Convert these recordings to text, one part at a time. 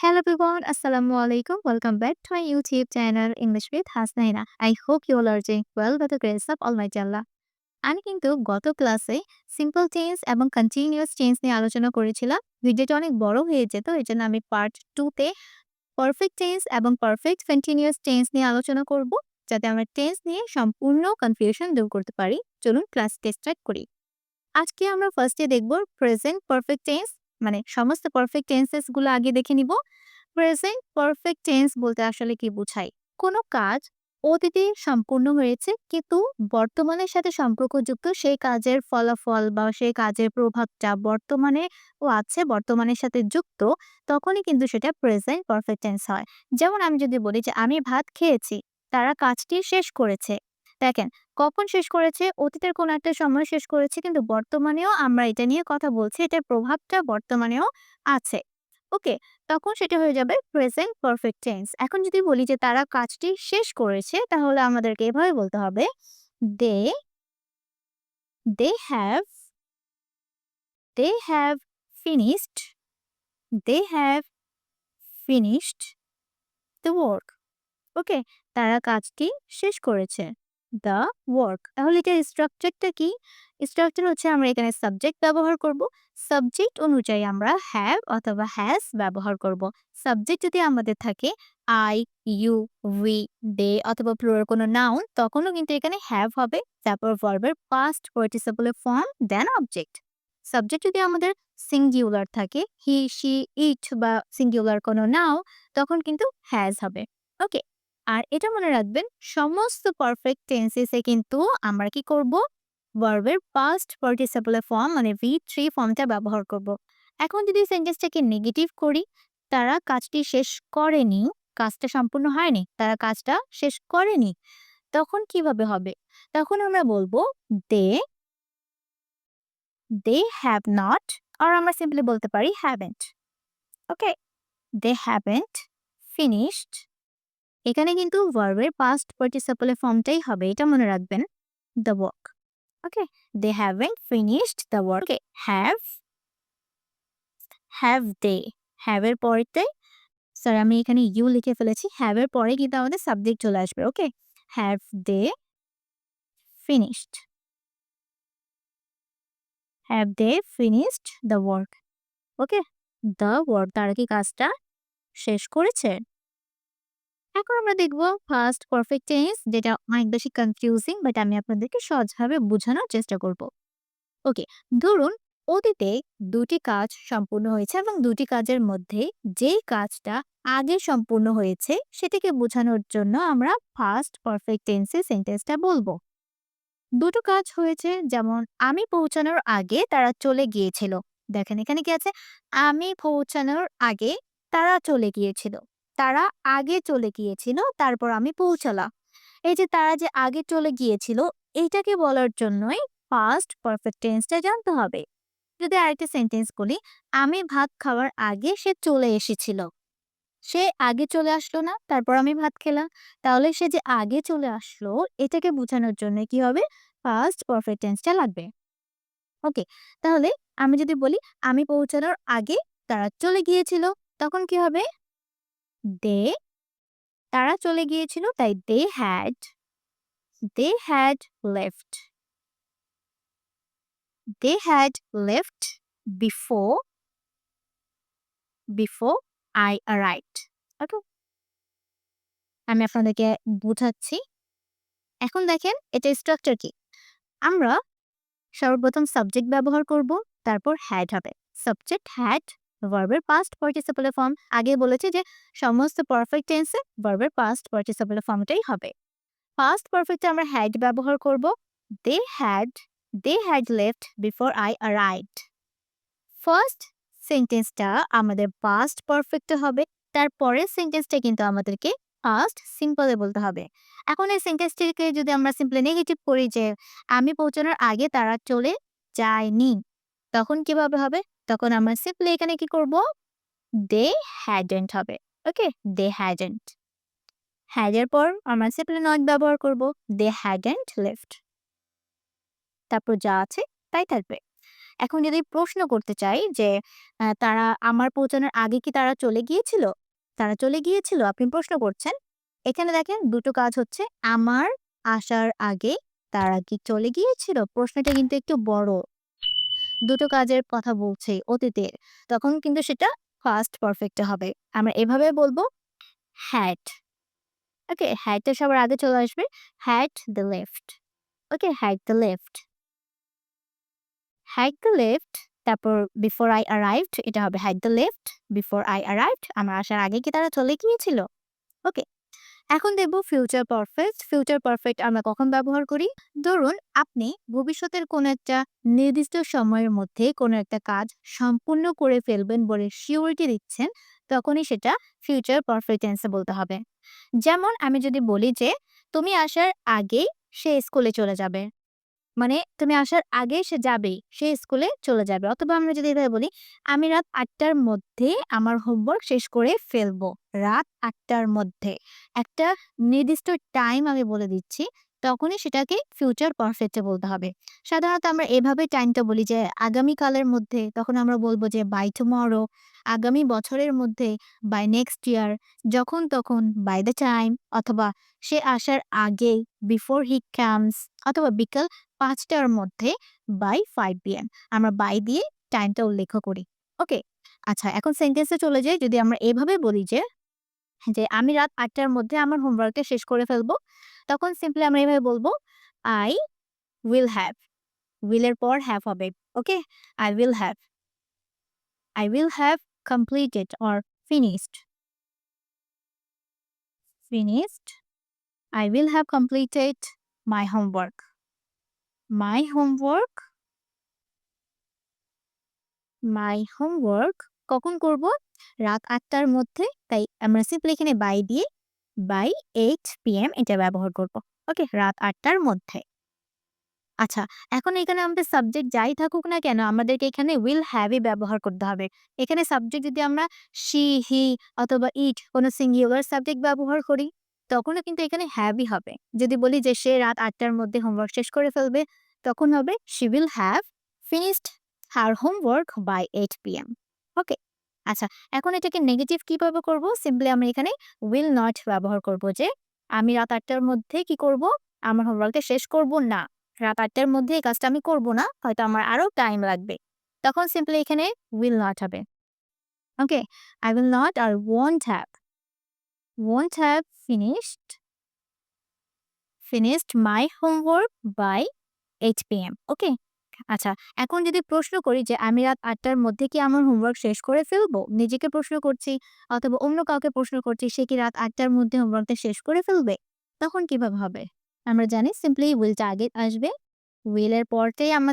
Hello everyone, Assalamu alaikum. Welcome back to my YouTube channel English with Hasnaina. I hope you all are doing well by the grace of Almighty Allah. আমি কিন্তু গত ক্লাসে simple tense এবং continuous change নিয়ে আলোচনা করেছিলাম ভিডিওটা অনেক বড় হয়ে যেত এই জন্য আমি পার্ট টুতে পারফেক্ট টেন্স এবং পারফেক্ট কন্টিনিউয়াস চেঞ্জ নিয়ে আলোচনা করব যাতে আমরা টেন্স নিয়ে সম্পূর্ণ কনফিউশন দূর করতে পারি চলুন ক্লাসটি স্টার্ট করি আজকে আমরা ফার্স্টে দেখব প্রেজেন্ট পারফেক্ট টেন্স মানে সমস্ত পারফেক্ট টেন্সেসগুলো আগে দেখে নিব। প্রেজেন্ট পারফেক্ট টেন্স বলতে আসলে কি বোঝায় কোনো কাজ অতীতে সম্পূর্ণ হয়েছে, কিন্তু বর্তমানের সাথে সম্পর্কযুক্ত সেই কাজের ফলাফল বা সেই কাজের প্রভাবটা বর্তমানে ও আছে, বর্তমানের সাথে যুক্ত, তখনই কিন্তু সেটা প্রেজেন্ট পারফেক্ট টেন্স হয়। যেমন আমি যদি বলি যে, আমি ভাত খেয়েছি, তারা কাজটি শেষ করেছে। দেখেন, কখন শেষ করেছে, অতীতের কোনো একটা সময় শেষ করেছে, কিন্তু বর্তমানেও আমরা এটা নিয়ে কথা বলছি, এটার প্রভাবটা বর্তমানেও আছে। ওকে, তখন সেটা হয়ে যাবে প্রেজেন্ট পারফেক্ট টেন্স এখন যদি বলি যে তারা কাজটি শেষ করেছে, তাহলে আমাদেরকে এভাবে বলতে হবে they they have they have finished they have finished the work okay, তারা কাজটি শেষ করেছে। দ্য ওয়ার্ক তাহলে এটার স্ট্রাকচারটা কি? স্ট্রাকচার হচ্ছে আমরা এখানে সাবজেক্ট ব্যবহার করব। সাবজেক্ট অনুযায়ী আমরা হ্যাভ অথবা হ্যাজ ব্যবহার করব। সাবজেক্ট যদি আমাদের থাকে আই ইউ উই দে অথবা প্লুরাল কোনো নাউন তখনও কিন্তু এখানে হ্যাভ হবে। তারপর ভার্বের পাস্ট পার্টিসিপলের ফর্ম দেন অবজেক্ট সাবজেক্ট যদি আমাদের সিঙ্গুলার থাকে হি শি ইট বা সিঙ্গুলার কোনো নাও তখন কিন্তু হ্যাজ হবে। ওকে আর এটা মনে রাখবেন, সমস্ত পারফেক্ট টেন্সেসে কিন্তু আমরা কি করব? ভার্বের পাস্ট পার্টিসিপলের ফর্ম মানে ভি থ্রি ফর্মটা ব্যবহার করব। এখন যদি সেন্টেন্সটাকে নেগেটিভ করি, তারা কাজটি শেষ করেনি, কাজটা সম্পূর্ণ হয়নি, তারা কাজটা শেষ করেনি, তখন কীভাবে হবে? তখন আমরা বলব দে দে হ্যাভ নট আর আমরা সিম্পলি বলতে পারি haven't okay they haven't finished এখানে কিন্তু ভার্বের পাস্ট পার্টিসিপলের ফর্মটাই হবে, এটা মনে রাখবেন the work okay they haven't finished the work have have they হ্যাভের পরেতে স্যার আমি এখানে ইউ লিখে ফেলেছি হ্যাভের পরে কিন্তু আমাদের সাবজেক্ট চলে আসবে okay have they finished have they finished the work okay the work তারা কি কাজটা শেষ করেছে? এখন আমরা দেখব ফার্স্ট পারফেক্ট টেন্স যেটা অনেক বেশি কনফিউজিং বাট আমি আপনাদেরকে সহজভাবে বোঝানোর চেষ্টা করব। ওকে ধরুন অতীতে দুটি কাজ সম্পূর্ণ হয়েছে এবং দুটি কাজের মধ্যে যেই কাজটা আগে সম্পূর্ণ হয়েছে, সেটাকে বোঝানোর জন্য আমরা ফার্স্ট পারফেক্ট টেন্সে সেন্টেন্সটা বলব। দুটো কাজ হয়েছে, যেমন আমি পৌঁছানোর আগে তারা চলে গিয়েছিল। দেখেন এখানে কি আছে? আমি পৌঁছানোর আগে তারা চলে গিয়েছিল। তারা আগে চলে গিয়েছিল, তারপর আমি পৌঁছালাম। এই যে তারা যে আগে চলে গিয়েছিল, এইটাকে বলার জন্যই ফার্স্ট পারফেক্ট টেন্সটা জানতে হবে। যদি আরেকটা সেন্টেন্স বলি, আমি ভাত খাওয়ার আগে সে চলে এসেছিল। সে আগে চলে আসলো না, তারপর আমি ভাত খেলাম। তাহলে সে যে আগে চলে আসলো, এটাকে বোঝানোর জন্য কি হবে? ফার্স্ট পারফেক্ট টেন্সটা লাগবে। ওকে তাহলে আমি যদি বলি, আমি পৌঁছানোর আগে তারা চলে গিয়েছিল, তখন কি হবে? দে তারা চলে গিয়েছিল, তাই they had they had left they had left before before I arrived okay আমি আপনাদেরকে বুঝাচ্ছি। এখন দেখেন, এটা স্ট্রাকচার কি? আমরা সর্বপ্রথম সাবজেক্ট ব্যবহার করব, তারপর হ্যাড হবে। সাবজেক্ট হ্যাড ভার্বের পাস্ট পার্টিসিপেলের ফর্ম আগে বলেছে যে সমস্ত পারফেক্ট টেন্সে ভার্বের পাস্ট পার্টিসিপেলের ফর্মটাই হবে। পাস্ট পারফেক্টে আমরা হ্যাড ব্যবহার করব। They had they had left before I arrived first সেন্টেন্সটা আমাদের পাস্ট পারফেক্টে হবে। তারপরের সেন্টেন্সটা কিন্তু আমাদেরকে ফার্স্ট সিম্পলে বলতে হবে। এখন এই সেন্টেন্সটিকে যদি আমরা সিম্পলি নেগেটিভ করি যে, আমি পৌঁছানোর আগে তারা চলে যায়নি তখন কীভাবে হবে? তখন আমরা সিম্পলি এখানে কি করব দে হ্যাডেন্ট হবে ওকে দে হ্যাডেন্ট হ্যাডের পর আমরা সিম্পলি নট ব্যবহার করব দে হ্যাডেন্ট লেফট তারপর যা আছে, তাই থাকবে এখন যদি প্রশ্ন করতে চাই যে তারা আমার পৌঁছানোর আগে কি তারা চলে গিয়েছিল? তারা চলে গিয়েছিল? আপনি প্রশ্ন করছেন। এখানে দেখেন দুটো কাজ হচ্ছে। আমার আসার আগে তারা কি চলে গিয়েছিল? প্রশ্নটা কিন্তু একটু বড়। দুটো কাজের কথা বলছে অতীতের, তখন কিন্তু সেটা ফার্স্ট পারফেক্ট হবে। আমরা এভাবে বলব হ্যাট ওকে হ্যাটটা সবার আগে চলে আসবে had they left okay had they left had they left তারপর বিফোর আই অ্যারাইভড এটা হবে had they left before I arrived আমার আসার আগে কি তারা চলে গিয়েছিল? ওকে এখন দেখব ফিউচার পারফেক্ট। ফিউচার পারফেক্ট আমরা কখন ব্যবহার করি? ধরুন আপনি ভবিষ্যতের কোনো একটা নির্দিষ্ট সময়ের মধ্যে কোনো একটা কাজ সম্পূর্ণ করে ফেলবেন বলে শিওরিটি দিচ্ছেন, তখনই সেটা ফিউচার পারফেক্ট টেন্সে বলতে হবে। যেমন আমি যদি বলি যে, "তুমি আসার আগেই সে স্কুলে চলে যাবে।" মানে তুমি আসার আগেই সে যাবেই। সে স্কুলে চলে যাবে। অথবা আমরা যদি এভাবে বলি, "আমি রাত ৮ টার মধ্যে আমার হোমওয়ার্ক শেষ করে ফেলব।" রাত ৮ টার মধ্যে। একটা নির্দিষ্ট টাইম আমি বলে দিচ্ছি। তখনই সেটাকে ফিউচার পারফেক্ট বলতে হবে। সাধারণত আমরা এভাবে টাইমটা বলি যে আগামীকালের মধ্যে, তখন আমরা বলব যে বাই টুমরো, আগামী বছরের মধ্যে, বাই নেক্সট ইয়ার, যখন তখন, বাই দ্য টাইম অথবা সে আসার আগে বিফোর হি কামস অথবা বিকাল ৫ টার মধ্যে, বাই 5 পিএম। আমরা বাই দিয়ে টাইমটা উল্লেখ করি। ওকে? আচ্ছা এখন সেন্টেন্সে চলে যাই। যদি আমরা এভাবে বলি যে, যে আমি রাত আটটার মধ্যে আমার হোমওয়ার্কটা শেষ করে ফেলব। তখন সিম্পলি আমরা এভাবে বলব আই উইল will এর পর হ্যাভ হবে। Okay? I will have I will have completed or finished finished I will have completed my homework. My homework my homework কখন করব? রাত ৮ টার মধ্যে। তাই আমরা সিম্পলি এখানে বাই দিয়ে বাই 8 পিএম এটা ব্যবহার করব। ওকে? রাত ৮ টার মধ্যে। আচ্ছা, এখন এখানে আমাদের সাবজেক্ট যাই থাকুক না কেন, আমাদেরকে এখানে উইল have ই ব্যবহার করতে হবে। এখানে সাবজেক্ট যদি আমরা she, হি অথবা ইট কোনো সিঙ্গুলার সাবজেক্ট ব্যবহার করি, তখনও কিন্তু এখানে have ই হবে। যদি বলি যে সে রাত আটটার মধ্যে হোমওয়ার্ক শেষ করে ফেলবে, তখন হবে she will have finished her homework by 8 PM. Okay? আচ্ছা, এখন এটাকে নেগেটিভ কীভাবে করব? সিম্পলি আমরা এখানে উইল নট ব্যবহার করব যে আমি রাত আটটার মধ্যে কি করব? আমার হোমওয়ার্কটা শেষ করব না। রাত আটটার মধ্যে এই কাজটা আমি করব না। হয়তো আমার আরও টাইম লাগবে। তখন সিম্পলি এখানে উইল নট হবে। ওকে? আই will নট আর won't have won't have finished finished my homework by 8 PM. Okay? আচ্ছা, এখন যদি প্রশ্ন করি যে আমি রাত আটটার মধ্যে কি আমার হোমওয়ার্ক শেষ করে ফেলব? নিজেকে প্রশ্ন করছি অথবা অন্য কাউকে প্রশ্ন করছি সে কি রাত আটটার মধ্যে হোমওয়ার্কটা শেষ করে ফেলবে? তখন কীভাবে হবে? আমরা জানি সিম্পলি will টা আগে আসবে। will এর পরটাই আমা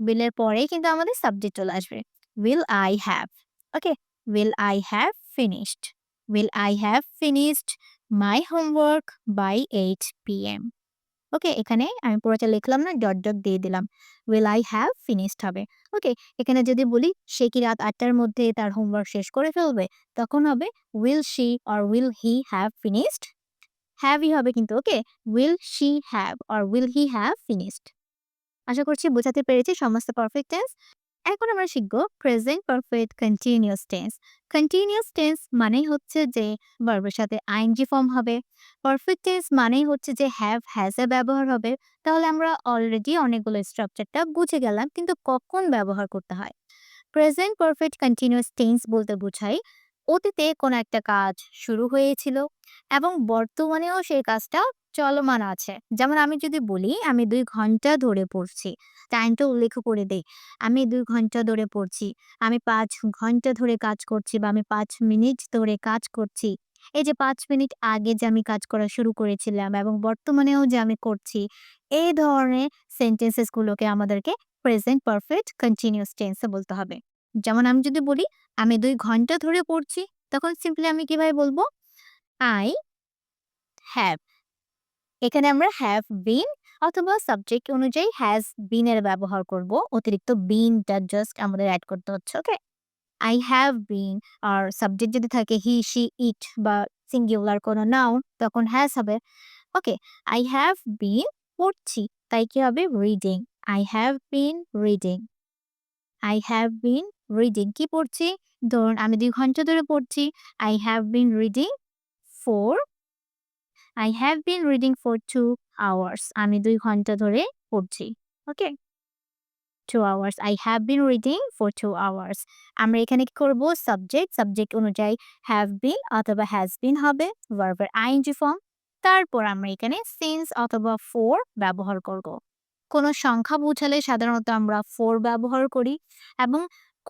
will এর পরেই কিন্তু আমাদের সাবজেক্ট চলে আসবে। Will I have okay? Will I have finished will I have finished my homework by 8 PM. Okay? এখানে আমি পুরোটা লিখলাম না, ডট, ডট দিয়ে দিলাম। will I have finished হবে। ওকে? এখানে যদি বলি সে কি রাত ৮ টার মধ্যে তার হোমওয়ার্ক শেষ করে ফেলবে? তখন হবে will she or will he have finished have ই হবে কিন্তু ওকে? will she have or will he have finished আশা করছি বোঝাতে পেরেছি সমস্ত পারফেক্ট টেন্স। এখন আমরা শিখব present perfect continuous tense. Continuous tense মানেই হচ্ছে যে ভার্বের সাথে আইএনজি ফর্ম হবে। পারফেক্ট টেন্স মানেই হচ্ছে যে হ্যাভ হ্যাজ এর ব্যবহার হবে। তাহলে আমরা অলরেডি অনেকগুলো স্ট্রাকচারটা বুঝে গেলাম। কিন্তু কখন ব্যবহার করতে হয়? প্রেজেন্ট পারফেক্ট কন্টিনিউয়াস টেন্স বলতে বোঝায় অতীতে কোনো একটা কাজ শুরু হয়েছিল এবং বর্তমানেও সেই কাজটা চলমান আছে। যেমন আমি যদি বলি আমি ২ ঘণ্টা ধরে পড়ছি। টাইমটা উল্লেখ করে দেই। আমি ২ ঘণ্টা ধরে পড়ছি। আমি ৫ ঘণ্টা ধরে কাজ করছি বা আমি ৫ মিনিট ধরে কাজ করছি। এই যে ৫ মিনিট আগে যে আমি কাজ করা শুরু করেছিলাম এবং বর্তমানেও যে আমি করছি, এই ধরনের সেন্টেন্সেস গুলোকে আমাদেরকে প্রেজেন্ট পারফেক্ট কন্টিনিউয়াস টেন্স বলতে হবে। যেমন আমি যদি বলি আমি ২ ঘণ্টা ধরে পড়ছি, তখন সিম্পলি আমি কীভাবে বলব? I have এখানে আমরা হ্যাভ বিন অথবা সাবজেক্ট অনুযায়ী হ্যাজ been এর ব্যবহার করব। অতিরিক্ত been টা জাস্ট আমাদের অ্যাড করতে হচ্ছে। ওকে? আই হ্যাভ বিন আর সাবজেক্ট যদি থাকে হি she, ইট বা সিঙ্গুলার কোনো নাউন তখন has হবে। ওকে? আই have বিন পড়ছি। তাই কি হবে? Reading I have been reading I have been reading কি পড়ছি ধরুন আমি দুই ঘণ্টা ধরে পড়ছি I have been reading for I have been reading for two hours আমি দুই ঘণ্টা ধরে পড়ছি okay two hours I have been reading for two hours আমরা এখানে কি করব? সাবজেক্ট সাবজেক্ট অনুযায়ী হ্যাভ বিন অথবা হ্যাজ বিন হবে ভার্বের আইনজি ফর্ম তারপর আমরা এখানে সিন্স অথবা ফোর ব্যবহার করব। কোনো সংখ্যা বোঝালে সাধারণত আমরা ফোর ব্যবহার করি এবং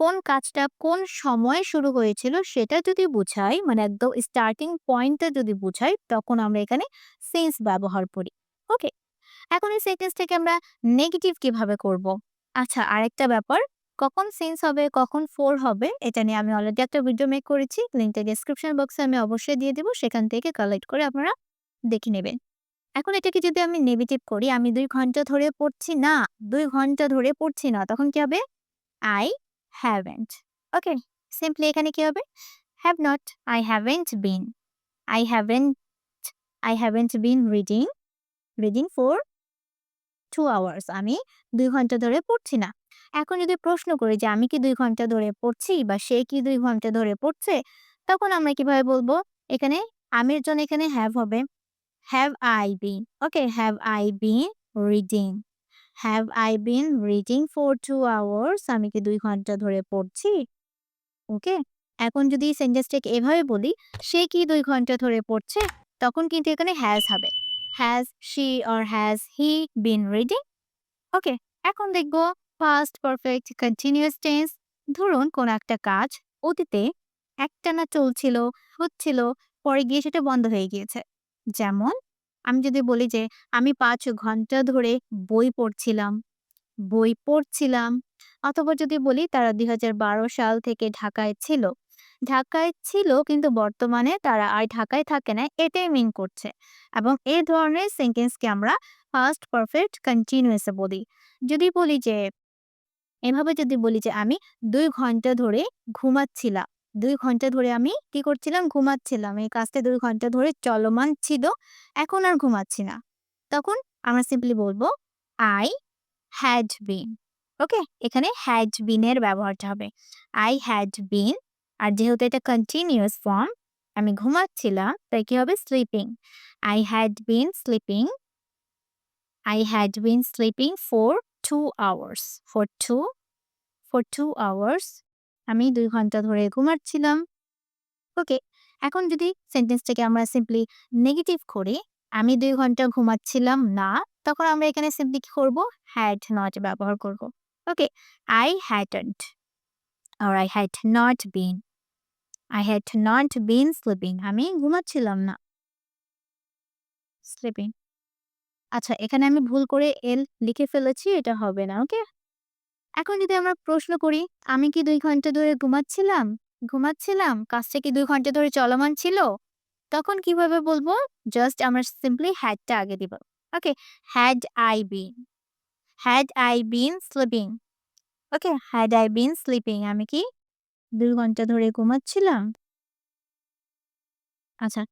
কোন কাজটা কোন সময়ে শুরু হয়েছিল সেটা যদি বুঝাই মানে একদম স্টার্টিং পয়েন্টটা যদি বুঝাই, তখন আমরা এখানে সিন্স ব্যবহার করি ওকে এখন এই সেন্টেন্সটাকে আমরা নেগেটিভ কীভাবে করব? আচ্ছা আরেকটা ব্যাপার, কখন সেন্স হবে, কখন ফোর হবে, এটা নিয়ে আমি অলরেডি একটা ভিডিও মেক করেছি লিঙ্কটা ডিসক্রিপশন বক্সে আমি অবশ্যই দিয়ে দেবো, সেখান থেকে কালেক্ট করে আপনারা দেখে নেবেন। এখন এটাকে যদি আমি নেগেটিভ করি, আমি দুই ঘণ্টা ধরে পড়ছি না, দুই ঘণ্টা ধরে পড়ছি না, তখন কি হবে? আই হ্যাভেন্ট ওকে সিম্পলি এখানে কি হবে? Have not I haven't been I haven't I haven't been reading reading for two hours আমি দুই ঘণ্টা ধরে পড়ছি না। এখন যদি প্রশ্ন করি যে আমি কি দুই ঘণ্টা ধরে পড়ছি বা সে কি দুই ঘণ্টা ধরে পড়ছে, তখন আমরা কীভাবে বলব? এখানে আমির জন্য এখানে হ্যাভ হবে। Have I been okay have I been reading have I been reading for two hours আমি কি দুই ঘণ্টা ধরে পড়ছি? ওকে? এখন যদি সেন্টেন্সটাকে এভাবে বলি, সে কি দুই ঘণ্টা ধরে পড়ছে? তখন কিন্তু এখানে হ্যাজ হবে। Has she or has he been reading okay, এখন দেখব ফাস্ট পারফেক্ট কন্টিনিউয়াস টেন্স ধরুন কোন একটা কাজ অতীতে একটানা চলছিল, হচ্ছিল, পরে গিয়ে সেটা বন্ধ হয়ে গিয়েছে। যেমন আমি যদি বলি যে, আমি পাঁচ ঘণ্টা ধরে বই পড়ছিলাম। বই পড়ছিলাম। অথবা যদি বলি তারা দুই হাজার বারো সাল থেকে ঢাকায় ছিল। ঢাকায় ছিল কিন্তু বর্তমানে তারা আর ঢাকায় থাকে না, এটাই মিন করছে। এবং এই ধরনের সেন্টেন্সকে আমরা ফার্স্ট পারফেক্ট কন্টিনিউয়াসে বলি। যদি বলি যে, এভাবে যদি বলি যে, আমি দুই ঘণ্টা ধরে ঘুমাচ্ছিলাম। দুই ঘণ্টা ধরে আমি কি করছিলাম? ঘুমাচ্ছিলাম। এই কাজটা দুই ঘণ্টা ধরে চলমান ছিল। এখন আর ঘুমাচ্ছি না। তখন আমরা সিম্পলি বলব আই হ্যাড বিন ওকে? এখানে হ্যাড বিনের ব্যবহারটা হবে। আই হ্যাড বিন আর যেহেতু এটা কন্টিনিউয়াস ফর্ম আমি ঘুমাচ্ছিলাম, তাই কি হবে? Sleeping I had been sleeping I had been sleeping for two hours for two for two hours আমি দুই ঘণ্টা ধরে ঘুমাচ্ছিলাম। ওকে, এখন যদি সেন্টেন্সটাকে আমরা সিম্পলি নেগেটিভ করি আমি দুই ঘণ্টা ঘুমাচ্ছিলাম না, তখন আমরা এখানে সিম্পলি কি করব? হ্যাড নট ব্যবহার করব। Okay I hadn't R I had not been I had not been sleeping আমি ঘুমাচ্ছিলাম না। স্লিপিং আচ্ছা এখানে আমি ভুল করে এল লিখে ফেলেছি, এটা হবে না, ওকে? এখন যদি আমরা প্রশ্ন করি, আমি কি দুই ঘণ্টা ধরে ঘুমাচ্ছিলাম? ঘুমাচ্ছিলাম? কাজটা কি দুই ঘণ্টা ধরে চলমান ছিল? তখন কীভাবে বলব? জাস্ট আমরা সিম্পলি হ্যাডটা আগে দিব। Okay had I been had I been sleeping okay had I been sleeping আমি কি দুই ঘণ্টা ধরে ঘুমাচ্ছিলাম? আচ্ছা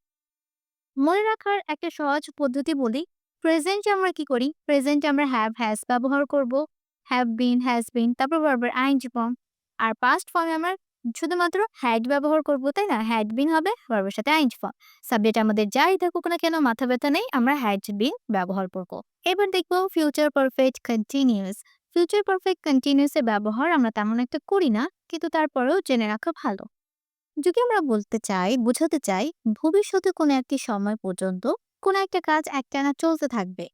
মনে রাখার একটা সহজ পদ্ধতি বলি। প্রেজেন্টে আমরা কি করি? প্রেজেন্টে আমরা হ্যাভ হ্যাজ ব্যবহার করব। হ্যাভ বিন হ্যাজ বিন তারপর বারবার আইনজি ফর্ম আর পাস্ট ফর্মে আমরা শুধুমাত্র হ্যাড ব্যবহার করব, তাই না? হ্যাড বিন হবে ভার্বের সাথে আইনজি ফর্ম সাবজেক্ট আমাদের যাই থাকুক না কেন, মাথা ব্যথা নেই, আমরা হ্যাড বিন ব্যবহার করব। এবার দেখব future perfect continuous future perfect কন্টিনিউয়াসের ব্যবহার আমরা তেমন একটা করি না, কিন্তু তারপরেও জেনে রাখা ভালো। যদি আমরা বলতে চাই, বোঝাতে চাই, ভবিষ্যতে কোনো একটি সময় পর্যন্ত কোনো একটা কাজ একটানা চলতে থাকবে।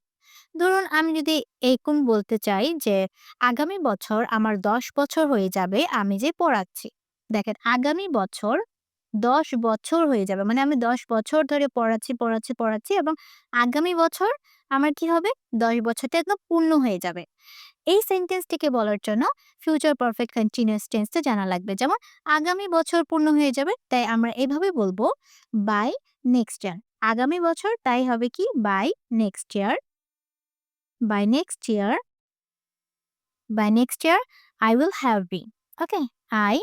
ধরুন, আমি যদি এরকম বলতে চাই যে, আগামী বছর আমার দশ বছর হয়ে যাবে, আমি যে পড়াচ্ছি। দেখেন, আগামী বছর দশ বছর হয়ে যাবে। মানে আমি দশ বছর ধরে পড়াচ্ছি পড়াচ্ছি পড়াচ্ছি এবং আগামী বছর আমার কি হবে? দশ বছরটা একদম পূর্ণ হয়ে যাবে। এই সেন্টেন্সটিকে বলার জন্য ফিউচার পারফেক্ট কন্টিনিউয়াস টেন্সটা জানা লাগবে। যেমন, আগামী বছর পূর্ণ হয়ে যাবে, তাই আমরা এভাবে বলব বাই নেক্সট ইয়ার আগামী বছর তাই হবে কি? By next year by next year by next year I will have been okay I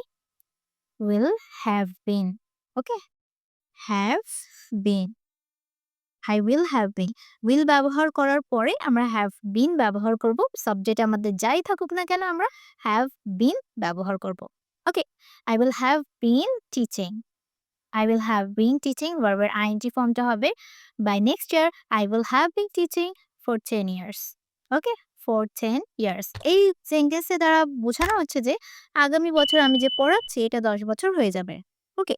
will have been okay have been I will have been will ব্যবহার করার পরে আমরা হ্যাভ বিন ব্যবহার করব। সাবজেক্ট আমাদের যাই থাকুক না কেন আমরা হ্যাভ বিন ব্যবহার করব। Okay I will have been teaching I will have been teaching ভার্বের আইএনজি ফর্মটা হবে। By next year I will have been teaching for ten years okay for ten years এই সেন্টেন্সে দ্বারা বোঝানো হচ্ছে যে, আগামী বছর আমি যে পড়াচ্ছি, এটা দশ বছর হয়ে যাবে ওকে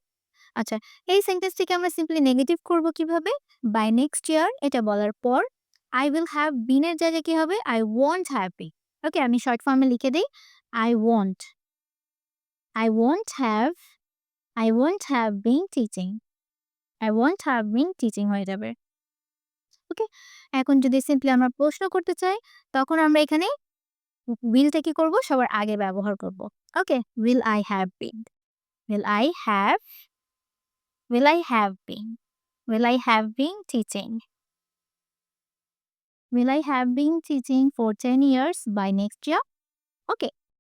আচ্ছা এই সেন্টেন্সটিকে আমরা সিম্পলি নেগেটিভ করব কীভাবে? বাই নেক্সট ইয়ার এটা বলার পর আই উইল হ্যাভ বিনের জায়গায় কি হবে? I won't have be okay আমি শর্ট ফর্মে লিখে দিই I won't I won't have I won't have been teaching I won't have been teaching হয়ে যাবে। ওকে? এখন যদি সিম্পলি আমরা প্রশ্ন করতে চাই, তখন আমরা এখানে উইলটা কি করব? সবার আগে ব্যবহার করব। Okay? Will I have been will I have will I have been will I have been teaching Will I have been teaching for 10 years by next year? Okay.